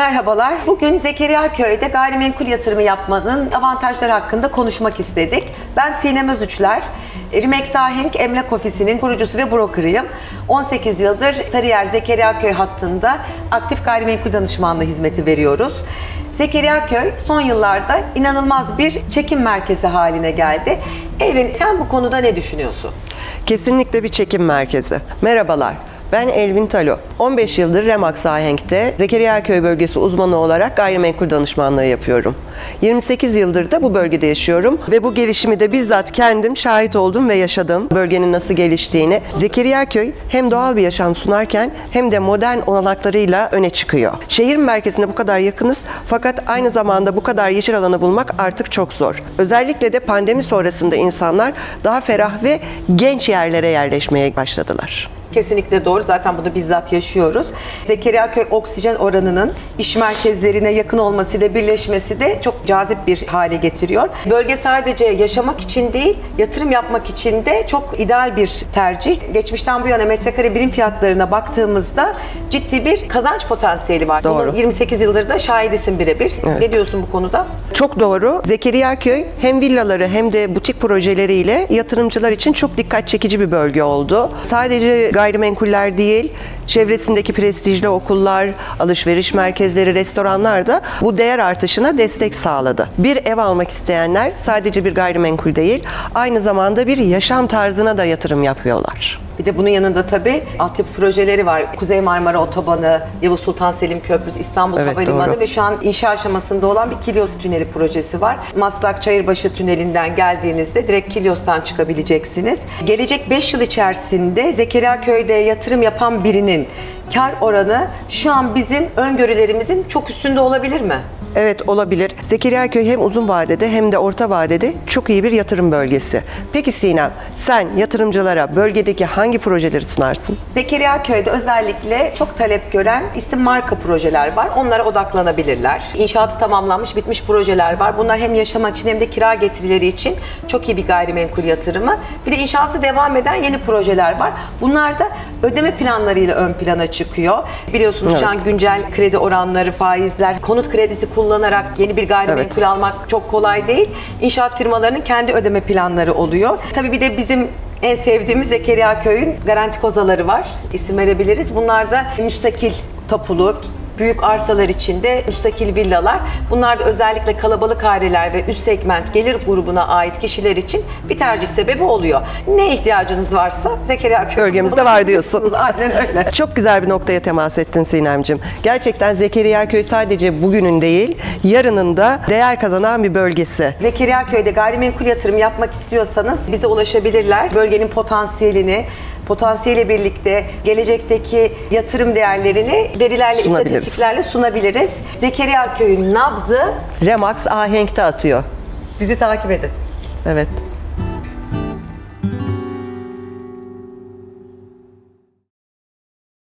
Merhabalar. Bugün Zekeriya Köy'de gayrimenkul yatırımı yapmanın avantajları hakkında konuşmak istedik. Ben Sinem Özüçler. Rimex Ahenk Emlak Ofisi'nin kurucusu ve brokerıyım. 18 yıldır Sarıyer Zekeriya Köy hattında aktif gayrimenkul danışmanlığı hizmeti veriyoruz. Zekeriya Köy son yıllarda inanılmaz bir çekim merkezi haline geldi. Elvin sen bu konuda ne düşünüyorsun? Kesinlikle bir çekim merkezi. Merhabalar. Ben Elvin Talo. 15 yıldır Remax Ahenk'te Zekeriya Köy bölgesi uzmanı olarak gayrimenkul danışmanlığı yapıyorum. 28 yıldır da bu bölgede yaşıyorum ve bu gelişimi de bizzat kendim şahit oldum ve yaşadım. Bölgenin nasıl geliştiğini. Zekeriya Köy hem doğal bir yaşam sunarken hem de modern olanaklarıyla öne çıkıyor. Şehir merkezine bu kadar yakınız fakat aynı zamanda bu kadar yeşil alanı bulmak artık çok zor. Özellikle de pandemi sonrasında insanlar daha ferah ve genç yerlere yerleşmeye başladılar. Kesinlikle doğru. Zaten bunu bizzat yaşıyoruz. Zekeriya Köy oksijen oranının iş merkezlerine yakın olmasıyla birleşmesi de çok cazip bir hale getiriyor. Bölge sadece yaşamak için değil, yatırım yapmak için de çok ideal bir tercih. Geçmişten bu yana metrekare birim fiyatlarına baktığımızda ciddi bir kazanç potansiyeli var. Doğru. Bunun 28 yıldır da şahidisin birebir. Ne diyorsun bu konuda? Çok doğru. Zekeriya Köy hem villaları hem de butik projeleriyle yatırımcılar için çok dikkat çekici bir bölge oldu. Sadece gayrimenkuller değil, çevresindeki prestijli okullar, alışveriş merkezleri, restoranlar da bu değer artışına destek sağladı. Bir ev almak isteyenler sadece bir gayrimenkul değil, aynı zamanda bir yaşam tarzına da yatırım yapıyorlar. Bir de bunun yanında tabii altyapı projeleri var. Kuzey Marmara Otobanı, Yavuz Sultan Selim Köprüsü, İstanbul Evet, Havalimanı doğru. ve şu an inşa aşamasında olan bir Kilyos Tüneli projesi var. Maslak Çayırbaşı Tüneli'nden geldiğinizde direkt Kilyos'tan çıkabileceksiniz. Gelecek 5 yıl içerisinde Zekeriya Köy'de yatırım yapan birinin kar oranı şu an bizim öngörülerimizin çok üstünde olabilir mi? Evet olabilir. Zekeriya Köy hem uzun vadede hem de orta vadede çok iyi bir yatırım bölgesi. Peki Sinem, sen yatırımcılara bölgedeki hangi projeleri sunarsın? Zekeriya Köy'de özellikle çok talep gören isim marka projeler var. Onlara odaklanabilirler. İnşaatı tamamlanmış bitmiş projeler var. Bunlar hem yaşamak için hem de kira getirileri için çok iyi bir gayrimenkul yatırımı. Bir de inşaatı devam eden yeni projeler var. Bunlar da ödeme planlarıyla ön plana çıkıyor. Biliyorsunuz şu an güncel kredi oranları, faizler, konut kredisi kullanarak yeni bir gayrimenkul Evet. almak çok kolay değil. İnşaat firmalarının kendi ödeme planları oluyor. Tabii bir de bizim en sevdiğimiz Zekeriya Köy'ün garanti kozaları var. İsim verebiliriz. Bunlar da müstakil tapulu, büyük arsalar içinde müstakil villalar. Bunlar da özellikle kalabalık aileler ve üst segment gelir grubuna ait kişiler için bir tercih sebebi oluyor. Ne ihtiyacınız varsa Zekeriya Köy Bölgemizde var diyorsun. Aynen öyle. Çok güzel bir noktaya temas ettin Sinemcim. Gerçekten Zekeriya Köy sadece bugünün değil, yarının da değer kazanan bir bölgesi. Zekeriya Köy'de gayrimenkul yatırım yapmak istiyorsanız bize ulaşabilirler. Bölgenin potansiyelini, potansiyeliyle birlikte gelecekteki yatırım değerlerini verilerle, Sunabiliriz. istatistiklerle sunabiliriz. Zekeriya Köy'ün nabzı Remax ahenkte atıyor. bizi takip edin. Evet.